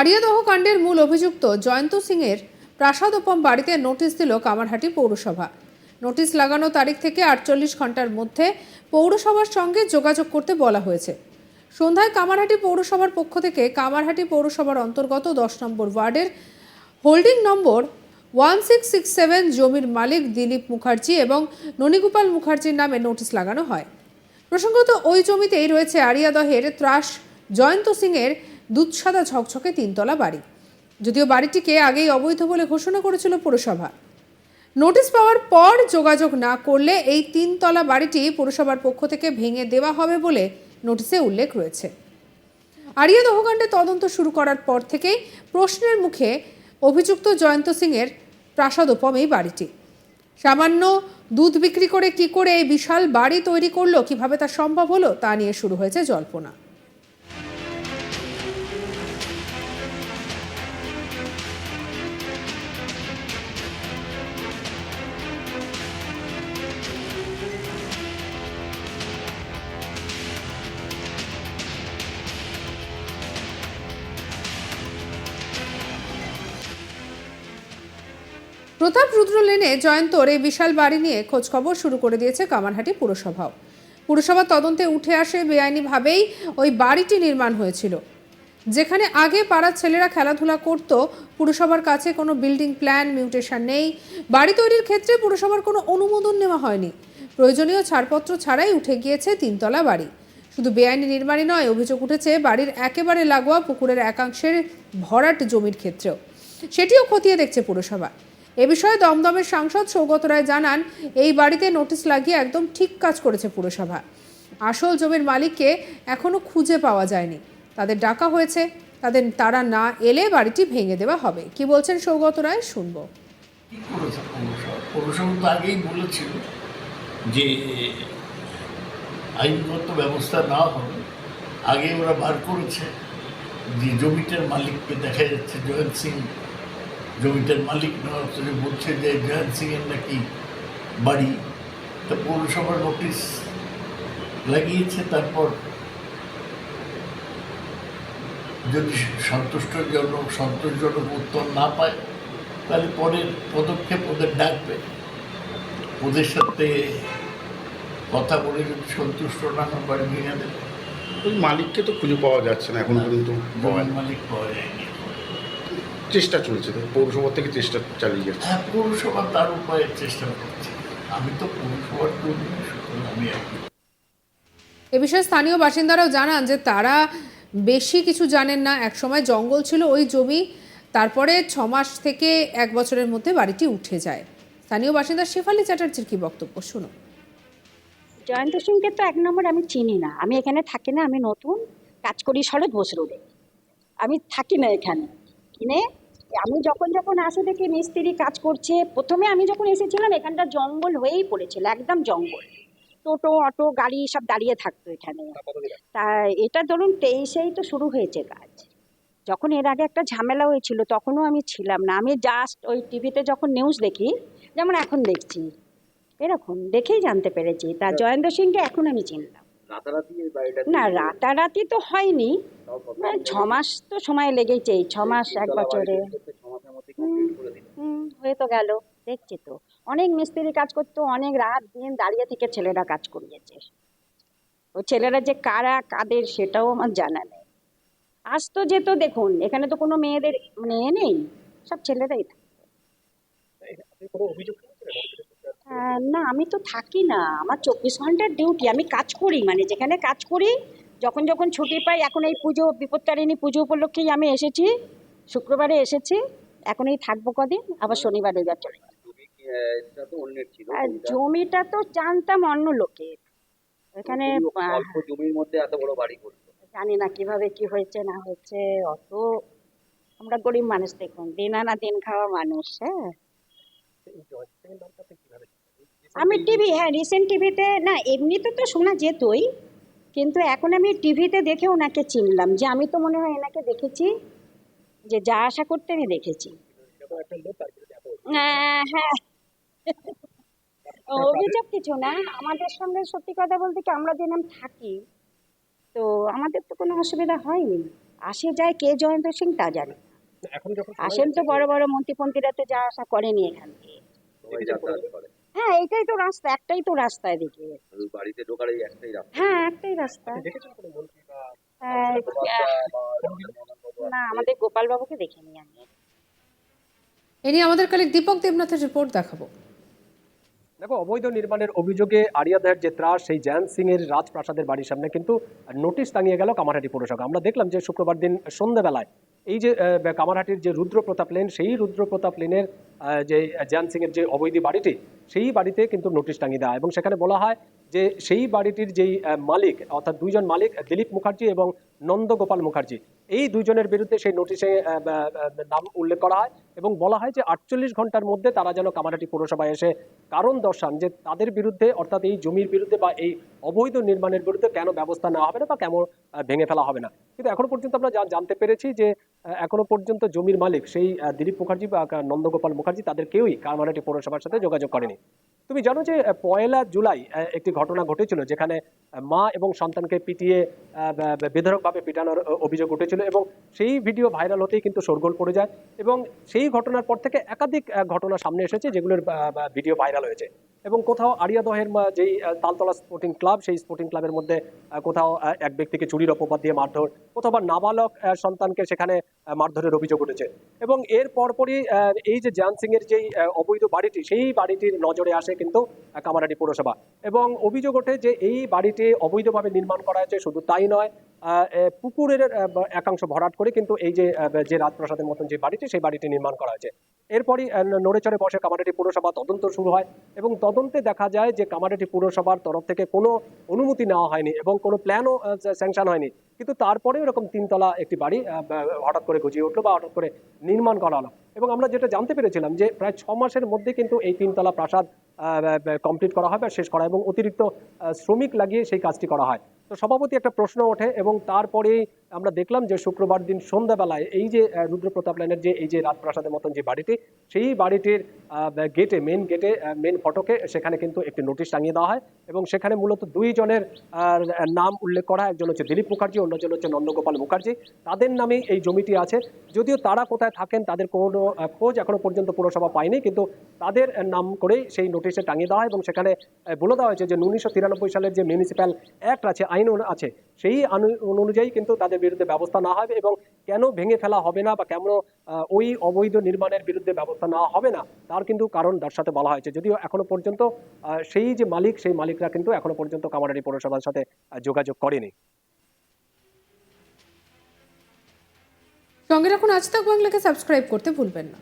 আরিয়াদহ কাণ্ডের মূল অভিযুক্ত জয়ন্ত সিংয়ের প্রাসাদোপম বাড়িতে নোটিশ দিল কামারহাটি পৌরসভা। নোটিশ লাগানো তারিখ থেকে আটচল্লিশ ঘণ্টার মধ্যে পৌরসভার সঙ্গে যোগাযোগ করতে বলা হয়েছে। সন্ধ্যায় কামারহাটি পৌরসভার পক্ষ থেকে কামারহাটি পৌরসভার অন্তর্গত দশ নম্বর ওয়ার্ডের holding number one six six seven জমির মালিক দিলীপ মুখার্জি এবং ননীগোপাল মুখার্জির নামে নোটিশ লাগানো হয়। প্রসঙ্গত ওই জমিতেই রয়েছে আরিয়াদহের ত্রাস। জয়ন্ত সিংয়ের দুধসাদা ঝকঝকে তিনতলা বাড়ি। যদিও বাড়িটিকে আগেই অবৈধ বলে ঘোষণা করেছিল পুরসভা। নোটিশ পাওয়ার পর যোগাযোগ না করলে এই তিনতলা বাড়িটি পুরসভার পক্ষ থেকে ভেঙে দেওয়া হবে বলে নোটিশে উল্লেখ রয়েছে। আরিয়া দহকাণ্ডে তদন্ত শুরু করার পর থেকেই প্রশ্নের মুখে অভিযুক্ত জয়ন্ত সিংয়ের প্রাসাদোপম এই বাড়িটি। সামান্য দুধ বিক্রি করে কি করে এই বিশাল বাড়ি তৈরি করল, কীভাবে তা সম্ভব হলো, তা নিয়ে শুরু হয়েছে জল্পনা। প্রতাপ রুদ্র লেনে জয়ন্তর এই বিশাল বাড়ি নিয়ে খোঁজখবর শুরু করে দিয়েছে কামারহাটি পুরসভাও। পুরসভার তদন্তে উঠে আসে বেআইনিভাবেই ওই বাড়িটি নির্মাণ হয়েছিল। যেখানে আগে পাড়ার ছেলেরা খেলাধুলা করত, পুরসভার কাছে কোনো বিল্ডিং প্ল্যান মিউটেশন নেই, বাড়ি তৈরির ক্ষেত্রে পুরসভার কোনো অনুমোদন নেওয়া হয়নি। প্রয়োজনীয় ছাড়পত্র ছাড়াই উঠে গিয়েছে তিনতলা বাড়ি। শুধু বেআইনি নির্মাণই নয়, অভিযোগ উঠেছে বাড়ির একেবারে লাগোয়া পুকুরের একাংশের ভরাট জমির ক্ষেত্রেও। সেটিও খতিয়ে দেখছে পুরসভা। এ বিষয়ে দমদমের সাংসদ সৌগত রায় জানান, এই বাড়িতে নোটিশ লাগিয়ে একদম ঠিক কাজ করেছে পুরসভা। আসল জমির মালিককে এখনও খুঁজে পাওয়া যায়নি। তাদের ডাকা হয়েছে, তাদের তারা না এলে বাড়িটি ভেঙে দেওয়া হবে। কি বলছেন সৌগত রায়, শুনব। আগেই বলেছিল যে, আইনগত ব্যবস্থা না হবে আগে ওরা বার করেছে যে জমিটার মালিককে দেখা যাচ্ছে জয়ন্ত সিং জমিটার মালিক অথচ বলছে যে জয়ন্ত সিংয়ের নাকি বাড়ি। তা পৌরসভার নোটিশ লাগিয়েছে তারপর যদি সন্তুষ্টজনক সন্তোষজনক উত্তর না পায় তাহলে পরের পদক্ষেপ ওদের ডাকবে। ওদের সাথে কথা বলে যদি সন্তুষ্ট না হয় বাড়ি ভেঙে দেবে ওই মালিককে তো খুঁজে পাওয়া যাচ্ছে না এখন পর্যন্ত মালিক পাওয়া যায়নি। চেষ্টা চলেছে তো পৌরসভা থেকে চেষ্টা চালিয়ে যাচ্ছে হ্যাঁ পৌরসভা তার উপায়ে চেষ্টা করছে। আমি তো পৌরসভার কর্মী আমি এ বিষয়ে স্থানীয় বাসিন্দারাও জানান যে তারা বেশি কিছু জানেন না। একসময় জঙ্গল ছিল ওই জমি তারপরে ছ মাস থেকে এক বছরের মধ্যে বাড়িটি উঠে যায়। স্থানীয় বাসিন্দা শেফালি চ্যাটার্জির কি বক্তব্য? শুনুন। জয়ন্ত সিংকে তো এক নম্বর আমি চিনি না। আমি এখানে থাকি না আমি নতুন। কাজ করি শরৎ বোস রোডে। আমি থাকি না এখানে। কিনে আমি যখন যখন আসে দেখি মিস্ত্রি কাজ করছে প্রথমে আমি যখন এসেছিলাম এখানটা জঙ্গল হয়েই পড়েছিল একদম জঙ্গল। টোটো অটো গাড়ি সব দাঁড়িয়ে থাকতো এখানে। তা এটা ধরুন তেইশেই তো শুরু হয়েছে কাজ। যখন এর আগে একটা ঝামেলা হয়েছিল তখনও আমি ছিলাম না। আমি জাস্ট ওই টিভিতে যখন নিউজ দেখি যেমন এখন দেখছি এরকম দেখেই জানতে পেরেছি। তা জয়েন্দ্র সিংকে এখন আমি চিনলাম না রাতারাতি তো হয়নি। মানে ছ মাস তো সময় লেগেছে ছ মাস এক বছরে। হয়ে তো গেল দেখছি তো। অনেক মিস্ত্রি কাজ করতো অনেক রাত দিন দাঁড়িয়ে থেকে ছেলেরা কাজ করিয়েছে। ও ছেলেরা যে কারা কাদের সেটাও আমার জানা নেই। আসতো যেত দেখুন এখানে তো কোনো মেয়েদের মেয়ে নেই সব ছেলেরাই থাকে। না আমি তো থাকি না। আমার চব্বিশ ঘণ্টার ডিউটি আমি কাজ করি মানে যেখানে কাজ করি যখন যখন ছুটি পাই এখন এই পুজো বিপত্তারিণী পুজো উপলক্ষেই আমি এসেছি শুক্রবারে এসেছি এখন এই থাকব কদিন আবার শনিবারে এবার চলে জমিটা। জমিটা তো জানতাম অন্য লোকের। এখানে অল্প জমির মধ্যে এত বড় বাড়ি করল জানি না কীভাবে কি হয়েছে না হয়েছে অত আমরা গরিব মানুষ দেখুন দিন আনা দিন খাওয়া মানুষ হ্যাঁ। আমি টিভি হ্যাঁ রিসেন্ট টিভিতে না এমনিতে তো শোনা যেতই কিন্তু এখন আমি টিভিতে দেখে ওনাকে চিনলাম যে আমি তো মনে হয় এনাকে দেখেছি যে যা আশা করতে আমি দেখেছি। হ্যাঁ হ্যাঁ। অভিযোগ কিছু না আমাদের সঙ্গে সত্যি কথা বলতে কি আমরা যেরকম থাকি তো আমাদের তো কোনো অসুবিধা হয়নি। আসে যায় কে জয়ন্ত সিং তা জানি আসেন তো বড় বড় মন্ত্রীপন্থীরা তো যা আসা করেনি এখান থেকে। হ্যাঁ এইটাই তো রাস্তা একটাই তো রাস্তা এদিকে। বাড়িতে ঢোকার এই একটাই রাস্তা। হ্যাঁ একটাই রাস্তা। বা হ্যাঁ, না আমাদের গোপাল বাবুকে দেখিনি আমি। এ নিয়ে আমাদের কালিক দীপক দেবনাথের রিপোর্ট দেখাবো। দেখো অবৈধ নির্মাণের অভিযোগে আরিয়াদহের যে ত্রাস সেই জয়ন্ত সিং এর রাজপ্রাসাদের বাড়ির সামনে কিন্তু নোটিশ টাঙিয়ে গেল কামারহাটি পৌরসভা। আমরা দেখলাম যে শুক্রবার দিন সন্ধ্যাবেলায় এই যে কামারহাটির যে রুদ্রপ্রতাপ লেন, সেই রুদ্রপ্রতাপ লেনের যে জয়ন্ত সিং এর যে অবৈধ বাড়িটি, সেই বাড়িতে কিন্তু নোটিশ টাঙিয়ে দেওয়া এবং সেখানে বলা হয় যে, সেই বাড়িটির যেই মালিক, অর্থাৎ দুইজন মালিক, দিলীপ মুখার্জি এবং নন্দগোপাল মুখার্জি, এই দুইজনের বিরুদ্ধে সেই নোটিশে নাম উল্লেখ করা হয় এবং বলা হয় যে, আটচল্লিশ ঘণ্টার মধ্যে তারা যেন কামারহাটি পৌরসভায় এসে কারণ দর্শান যে, তাদের বিরুদ্ধে, অর্থাৎ এই জমির বিরুদ্ধে বা এই অবৈধ নির্মাণের বিরুদ্ধে কেন ব্যবস্থা নেওয়া হবে না বা কেমন ভেঙে ফেলা হবে না। কিন্তু এখনও পর্যন্ত আমরা জানতে পেরেছি যে এখনও পর্যন্ত জমির মালিক সেই দিলীপ মুখার্জি বা নন্দগোপাল মুখার্জি তাদের কেউই কারমারাটি পৌরসভার সাথে যোগাযোগ করেনি। তুমি জানো যে পয়লা জুলাই একটি ঘটনা ঘটেছিল যেখানে মা এবং সন্তানকে পিটিয়ে আহ, বে- বে- বেধড়কভাবে পিটানোর অভিযোগ উঠেছিল এবং সেই ভিডিও ভাইরাল হতেই কিন্তু শোরগোল পড়ে যায় এবং সেই ঘটনার পর থেকে একাধিক ঘটনা সামনে এসেছে যেগুলোর ভিডিও ভাইরাল হয়েছে এবং কোথাও আরিয়াদহের যেই তালতলা স্পোর্টিং ক্লাব সেই স্পোর্টিং ক্লাবের মধ্যে কোথাও এক ব্যক্তিকে চুরির অপবাদ দিয়ে মারধর কোথাও বা নাবালক সন্তানকে সেখানে মারধরের অভিযোগ উঠেছে এবং এর পরপরই এই যে জ্যান সিং এর যেই অবৈধ বাড়িটি সেই বাড়িটির নজরে আসে কিন্তু কামারাডি পৌরসভা। এবং অভিযোগ ওঠে যে এই বাড়িটি অবৈধভাবে নির্মাণ করা হয়েছে, শুধু তাই নয় পুকুরের একাংশ ভরাট করে কিন্তু এই যে যে রাজপ্রাসাদের মতন যে বাড়িটি, সেই বাড়িটি নির্মাণ করা হয়েছে। এরপরই নড়েচড়ে বসে কামারহাটি পৌরসভা তদন্ত শুরু হয় এবং তদন্তে দেখা যায় যে কামারহাটি পৌরসভার তরফ থেকে কোনো অনুমতি নেওয়া হয়নি এবং কোনো প্ল্যানও স্যাংশন হয়নি। কিন্তু তারপরে এরকম তিনতলা একটি বাড়ি হঠাৎ করে গজিয়ে উঠল বা হঠাৎ করে নির্মাণ করা হলো। এবং আমরা যেটা জানতে পেরেছিলাম যে প্রায় ছ মাসের মধ্যে কিন্তু এই তিনতলা প্রাসাদ কমপ্লিট করা হয় বা শেষ করা এবং অতিরিক্ত শ্রমিক লাগিয়ে সেই কাজটি করা হয়। তো সভাপতি একটা প্রশ্ন ওঠে এবং তারপরেই আমরা দেখলাম যে শুক্রবার দিন সন্ধ্যাবেলায় এই যে রুদ্রপ্রতাপ লাইনের যে, এই যে রাজপ্রাসাদের মতন যে বাড়িটি, সেই বাড়িটির গেটে মেন গেটে মেন ফটকে সেখানে কিন্তু একটি নোটিশ টাঙিয়ে দেওয়া হয় এবং সেখানে মূলত দুইজনের নাম উল্লেখ করা একজন হচ্ছে দিলীপ মুখার্জি, অন্যজন হচ্ছে নন্দগোপাল মুখার্জি। তাদের নামেই এই জমিটি আছে। যদিও তারা কোথায় থাকেন, তাদের কোনো খোঁজ এখনও পর্যন্ত পুরসভা পায়নি, কিন্তু তাদের নাম করেই সেই নোটিশে টাঙিয়ে দেওয়া হয় এবং সেখানে বলে দেওয়া হয়েছে যে উনিশশো তিরানব্বই সালের যে মিউনিসিপ্যাল অ্যাক্ট আছে আইন আছে। সেই অনুযায়ী কিন্তু তাদের বিরুদ্ধে ব্যবস্থা নেওয়া হবে এবং কেন ভেঙে ফেলা হবে না বা কেন ওই অবৈধ নির্মাণের বিরুদ্ধে ব্যবস্থা নেওয়া হবে না, তার কিন্তু কারণ দর্শাতে বলা হয়েছে। যদিও এখনও পর্যন্ত সেই যে মালিক, সেই মালিকরা কিন্তু এখনও পর্যন্ত কামারারি পৌরসভার সাথে যোগাযোগ করেনি। সঙ্গে রাখুন আজ তাক বাংলাকে সাবস্ক্রাইব করতে ভুলবেন না।